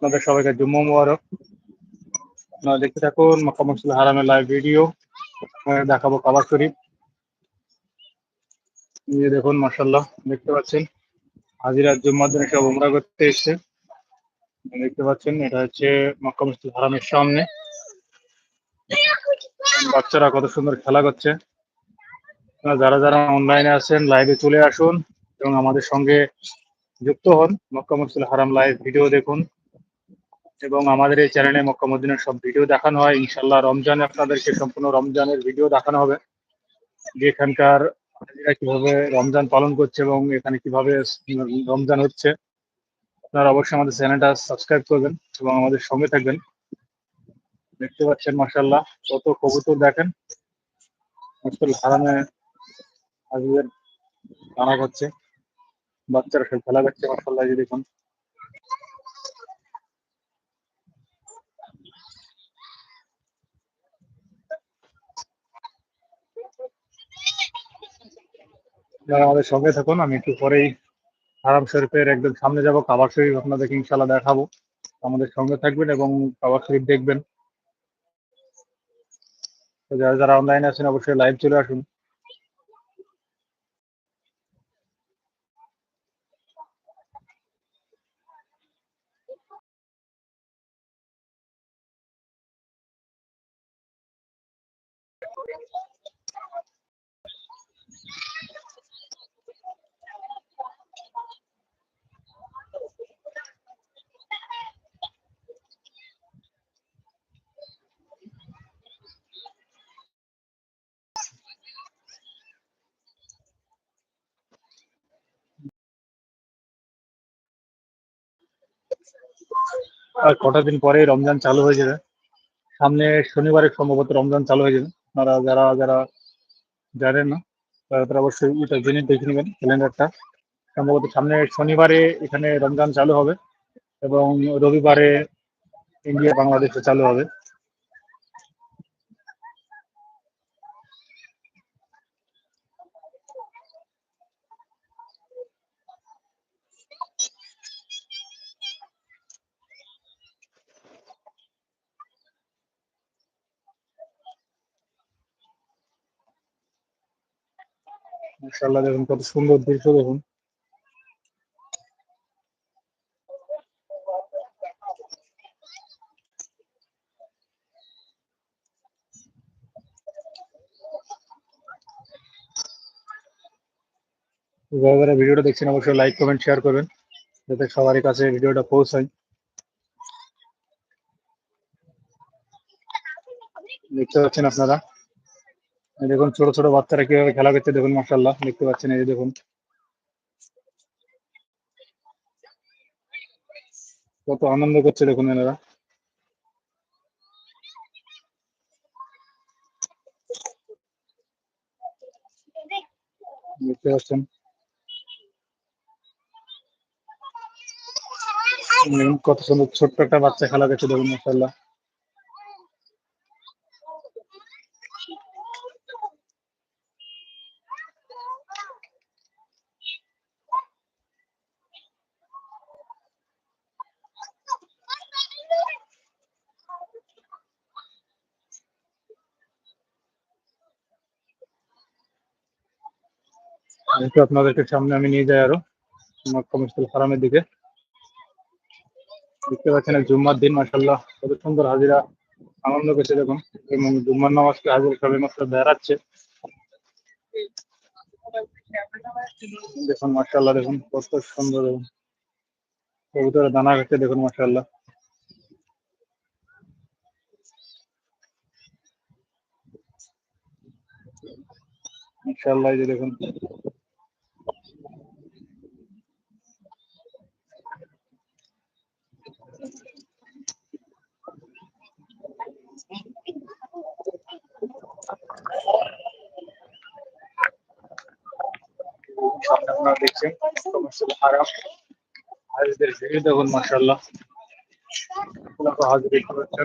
আপনাদের সবাইকে জুম্মা মুবারক। আপনারা দেখতে থাকুন মক্কা মসজিদ হারামের লাইভ ভিডিও দেখাবো কাবার শরীফ। এই দেখুন মাসাল্লাহ দেখতে পাচ্ছেন। হাজিরা জুম্মার দিনে সব উমরা করতে এসছে। দেখতে পাচ্ছেন, এটা হচ্ছে মক্কা মসজিদ হারামের সামনে। বাচ্চারা কত সুন্দর খেলা করছে। যারা যারা অনলাইনে আছেন লাইভে চলে আসুন এবং আমাদের সঙ্গে যুক্ত হন মক্কা মসজিদ হারাম লাইভ ভিডিও দেখুন। এবং আমাদের এই চ্যানেলে মক্কা মদিনার সব ভিডিও দেখানো হয়। ইনশাল্লাহ রমজানে আপনাদেরকে সম্পূর্ণ রমজানের ভিডিও দেখানো হবে। যে এখানকার কীভাবে রমজান পালন করছে এবং এখানে কীভাবে রমজান হচ্ছে। আপনারা অবশ্যই আমাদের চ্যানেলটা সাবস্ক্রাইব করবেন এবং আমাদের সঙ্গে থাকবেন। দেখতে পাচ্ছেন মাসাল্লাহ কত কবুতর দেখেন। হারামে হাজিদের টানা করছে বাচ্চারা সব খেলা করছে মাসাল্লাহ যে দেখুন। আপনারা আমাদের সঙ্গে থাকুন, আমি একটু পরেই হারাম শরীফের একদম সামনে যাব, কাবার শরীফ আপনাদেরকে ইনশাল্লাহ দেখাবো। আমাদের সঙ্গে থাকবেন এবং কাবার শরীফ দেখবেন। যারা যারা অনলাইনে আছেন, অবশ্যই লাইভ চলে আসুন। আর কটা দিন পরে রমজান চালু হয়ে যাবে। সামনে শনিবারে সম্ভবত রমজান চালু হয়ে যাবে। আপনারা যারা যারা জানেন না, তারা অবশ্যই এটা জেনে দেখে নেবেন ক্যালেন্ডারটা। সম্ভবত সামনে শনিবারে এখানে রমজান চালু হবে এবং রবিবারে ইন্ডিয়া বাংলাদেশে চালু হবে। মাশাআল্লাহ, দেখুন কত সুন্দর দৃশ্য, দেখুন। যারা ভিডিওটা দেখছেন, অবশ্যই লাইক কমেন্ট শেয়ার করবেন, যাতে সবারই কাছে ভিডিওটা পৌঁছায়। দেখতে পাচ্ছেন আপনারা? দেখুন, ছোট ছোট বাচ্চারা কীভাবে খেলা করছে দেখুন মাসাল্লাহ দেখতে পাচ্ছেন এই দেখুন। কত আনন্দ করছে দেখুন এনারা। দেখতে পাচ্ছেন। কত সুন্দর ছোট্ট একটা বাচ্চা খেলা করছে দেখুন মাসাল্লাহ একটু আপনাদেরকে সামনে আমি নিয়ে যাই আরও মক্কা মুশকিল হারামের দিকে। দেখতে পাচ্ছেন জুম্মার দিন মাসাল্লাহ কত সুন্দর হাজিরা, আনন্দ করছে দেখুন। এবং জুম্মার নামাজকে হাজির সবে মাত্র বেড়াচ্ছে। দেখুন মাসাল্লাহ দেখুন, কত সুন্দর, দেখুন। কবুতরের দানা খাচ্ছে দেখুন মাসাল্লাহ এই যে দেখুন। সামনে আপনারা দেখছেন মসজিদ হারাম। হাজিদের ভিড় দেখুন মাসাল্লাহ দেখতে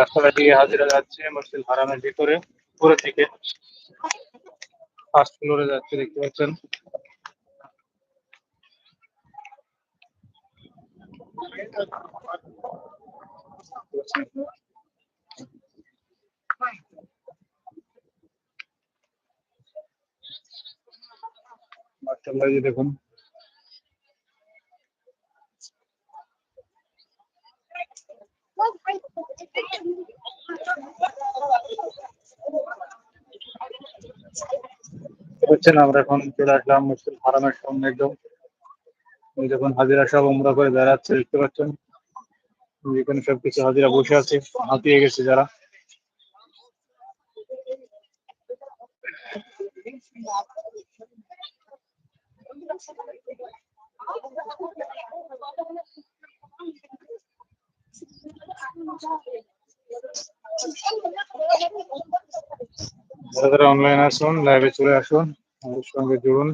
রাস্তাটা দিয়ে হাজিরা যাচ্ছে, মসজিদ হারামের ভিতরে উপরের দিকে ফার্স্ট ফ্লোরে যাচ্ছে, দেখতে পাচ্ছেন। মাশাআল্লাহ দেখুন হচ্ছে না আমরা এখন চলে আসলাম মসজিদ হারামের সামনে একদম। দেখুন, হাজিরা সব উমরা করে দাঁড়াচ্ছে, দেখতে পাচ্ছেন? যেখানে সবকিছু হাজিরা বসে আছে, হাতিয়ে গেছে যারা। যারা অনলাইন আসুন লাইভে চলে আসুন, আমাদের সঙ্গে জুড়ুন।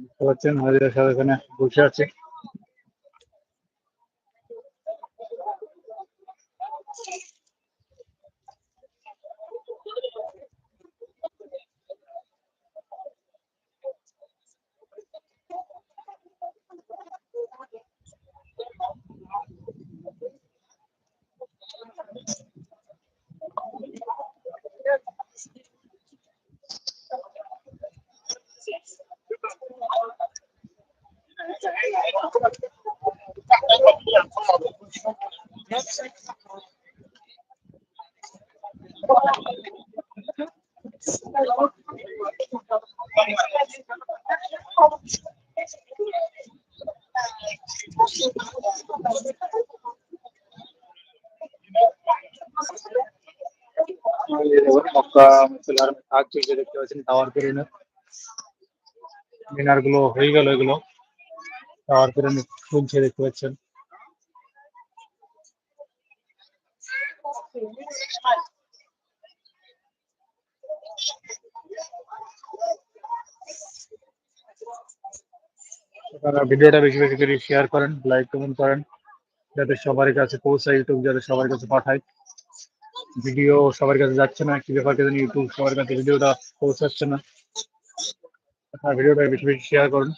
দেখতে পাচ্ছেন, হাজিরা সব এখানে বসে আছে এই মক্কা মসজিদ হারামের দেখতে পাচ্ছেন টাওয়ার কেরেনের মিনারগুলো হয়ে গেল এগুলো। টাওয়ার কেরেন খুলছে দেখতে পাচ্ছেন। আপনারা ভিডিওটা বেশি বেশি করে শেয়ার করেন লাইক কমেন্ট করেন, যাতে সবার কাছে পৌঁছায় ইউটিউব যাতে সবার কাছে পাঠায়। ভিডিও সবার কাছে যাচ্ছে না, কি ব্যাপার কাছে ইউটিউব সবার কাছে ভিডিওটা পৌঁছাচ্ছে না। আপনারা ভিডিওটা বেশি বেশি শেয়ার করুন।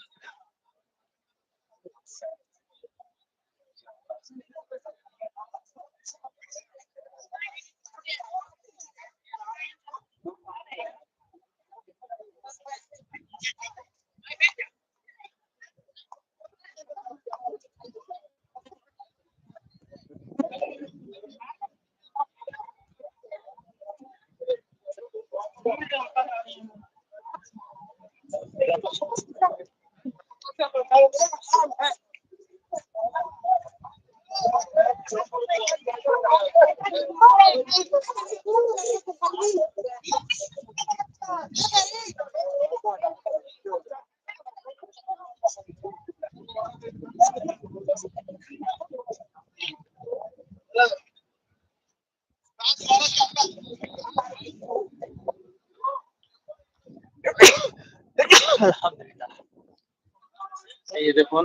এই দেখুন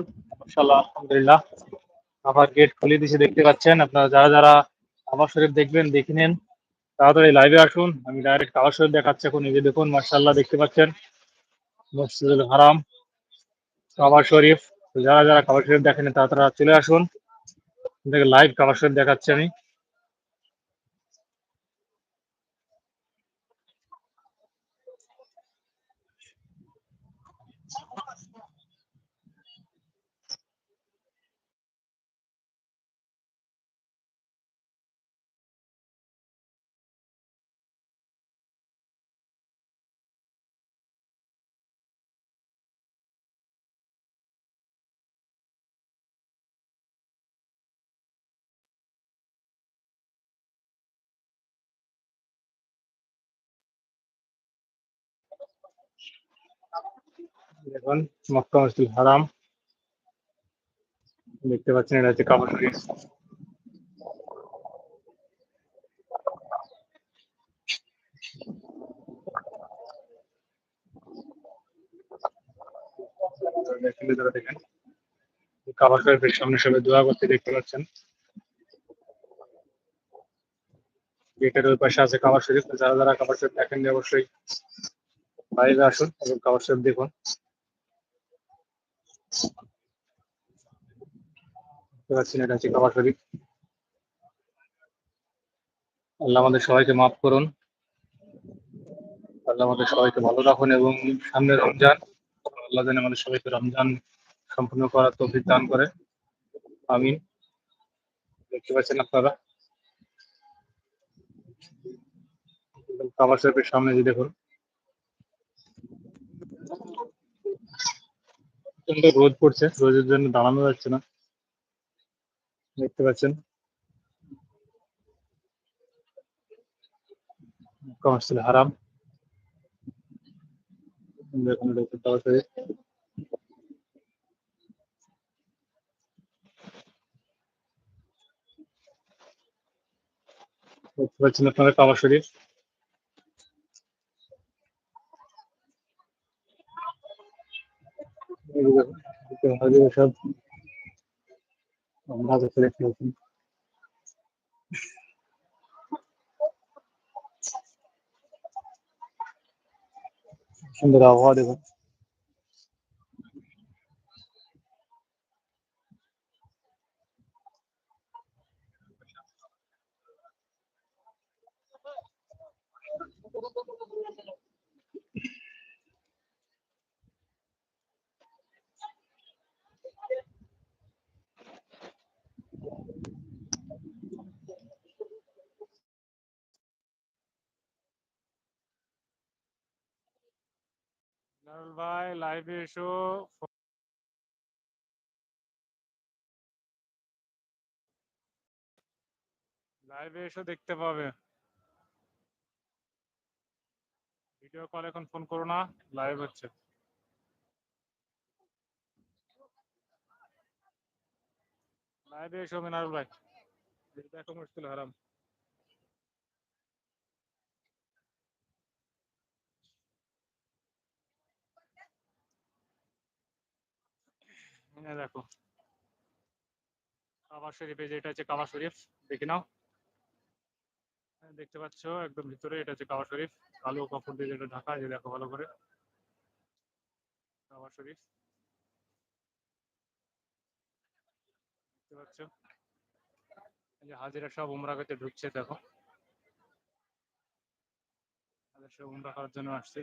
আলহামদুলিল্লাহ। আবার গেট খুলে দিয়েছে, দেখতে পাচ্ছেন। আপনারা যারা যারা কাবা শরীফ দেখবেন, দেখে নেন। তাড়াতাড়ি লাইভে আসুন। আমি ডাইরেক্ট কাবা শরীফ দেখাচ্ছি এখন। এই যে দেখুন, মাশাআল্লাহ, দেখতে পাচ্ছেন। মসজিদুল হারাম কাবা শরীফ। যারা যারা কাবা শরীফ দেখেন তাড়াতাড়ি চলে আসুন। লাইভ কাবা শরীফ দেখাচ্ছি আমি। দেখুন, মক্কা মসজিদ হারাম। দেখতে পাচ্ছেন, এটা হচ্ছে কাপড় শরীফ। দেখেন কাবা শরীফের সামনে সবাই দোয়া করতে দেখতে পাচ্ছেন। গেটের ওই পাশে আছে কাবা শরীফ। যারা যারা কাবা শরীফ দেখেন অবশ্যই বাইরে আসুন এবং কাবার শরীফ দেখুন পাচ্ছেন এটা হচ্ছে কাবার শরীফ আল্লাহ আমাদের সবাইকে মাফ করুন। আল্লাহ আমাদের সবাইকে ভালো রাখুন এবং সামনে রমজান, আল্লাহ যেন আমাদের সবাইকে রমজান সম্পূর্ণ করার তৌফিক দান করে। আমিন। দেখতে পাচ্ছেন আপনারা? কাবার শরীফের সামনে যে দেখুন। প্রচণ্ড রোদ পড়ছে। রোদের জন্য দাঁড়ানো যাচ্ছে না। দেখতে পাচ্ছেন। কমার্শিয়াল হারাম। দেখতে পাচ্ছেন আপনারা কাবার শরীফ এই যে দেখুন, এদিকে হাজিরা সব আমরা দেখতে দেখতে পাচ্ছেন সুন্দর আবহাওয়া দেখুন নারুল ভাই এসো লাইভে এসো দেখতে পাবে। ভিডিও কল এখন ফোন করো না লাইভ হচ্ছে। লাইভে এসো মিনারুল ভাই। দেখো মুশকিল, হারাম। এই দেখো। কাবা শরীফ এই যে এটা হচ্ছে কাবা শরীফ দেখে নাও। হ্যাঁ, দেখতে পাচ্ছ একদম ভিতরে এটা হচ্ছে কাবা শরীফ। কালো কাপড় দিয়ে যেটা ঢাকা এই দেখো ভালো করে। কাবা শরীফ। দেখতে পাচ্ছ? যে হাজিরা সব উমরা করতে ঢুকছে দেখো। সব উমরা করার জন্য আসছে।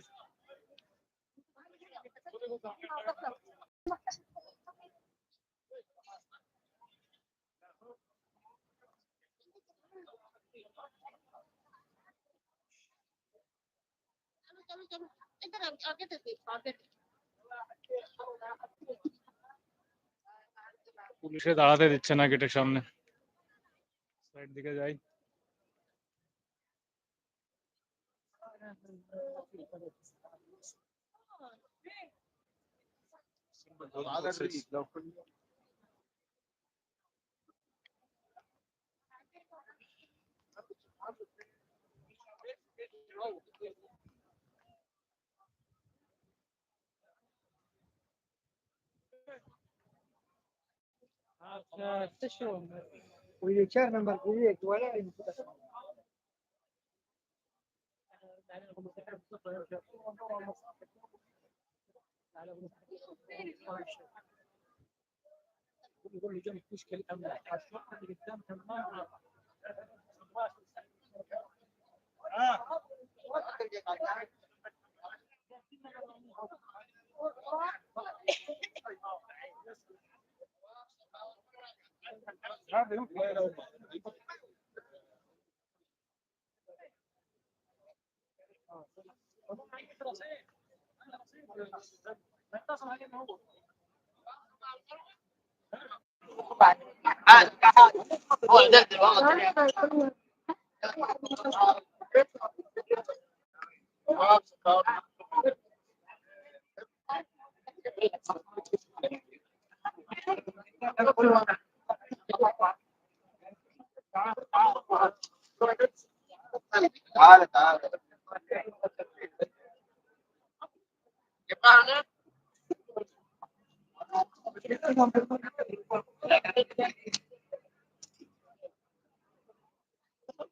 चलो चलो चलो इधर आ- आगे तक देखो आगे পুলিশে দাঁড়াতে দিচ্ছে না গেটের সামনে সাইড দিকে যাই ست شهور واللي كان من مرقوليك ولا يقول لي جنب مشكله امن الشرطه اللي قدامها ما Gracias.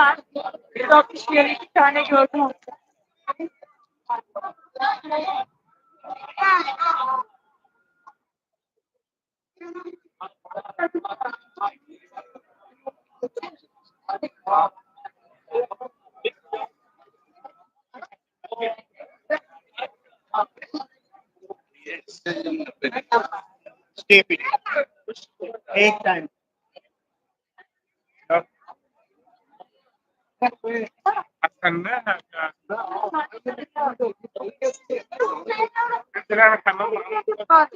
var. 160 lira iki tane gördüm. Stay Eight times. غسلناها ك نعمل حمام معاهم.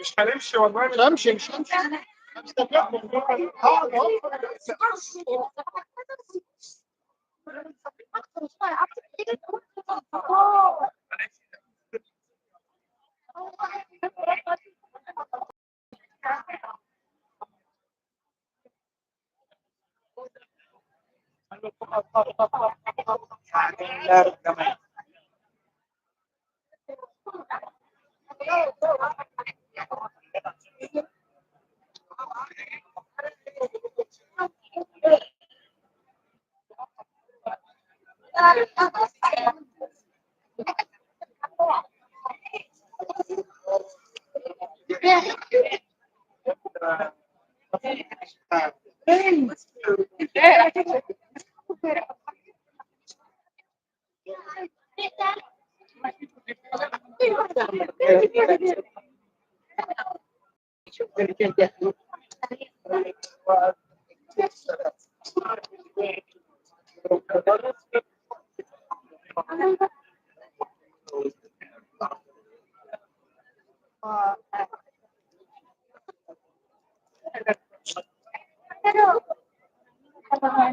مش هنمشي والله. مش همشي مش همشي Thanks.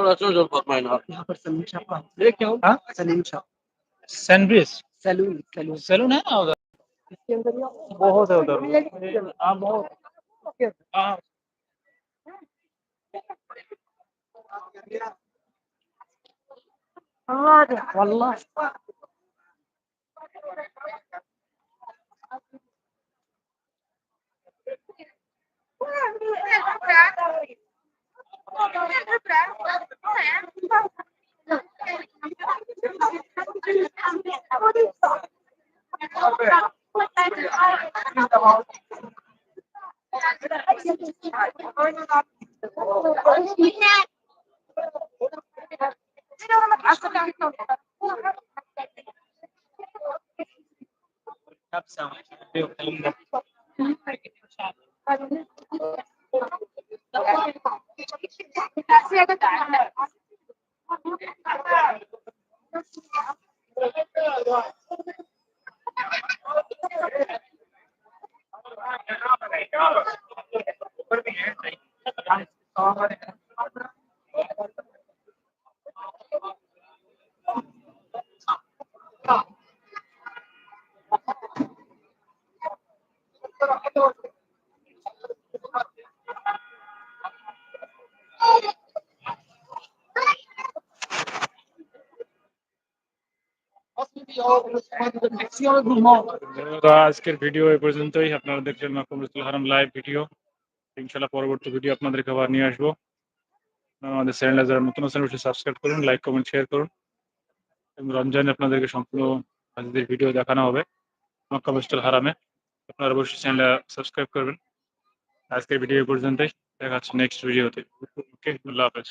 والله توجد فاطمه هنا यहाँ पर सलीम शाह का ये क्या हाँ? Salim Shah sandwich salon salon salon है ना उधर इसके अंदर ये बहुत है उधर हाँ बहुत हाँ والله Capção, meu, tá. আজকের ভিডিও এই পর্যন্তই। আপনারা দেখলেন মাকুম হারাম লাইভ ভিডিও ইনশাল্লাহ পরবর্তী ভিডিও আপনাদেরকে আবার নিয়ে আসব। আমাদের চ্যানেলে যারা নতুন আছেন, অবশ্যই সাবস্ক্রাইব করুন লাইক কমেন্ট শেয়ার করুন। এবং রমজানে আপনাদেরকে সম্পূর্ণ হাজিদের ভিডিও দেখানো হবে মক্কা মসজিদুল হারামে। আপনারা অবশ্যই চ্যানেলটা সাবস্ক্রাইব করবেন। আজকের ভিডিও পর্যন্তই। দেখা হচ্ছে নেক্সট ভিডিওতে ওকে, আল্লাহ হাফেজ।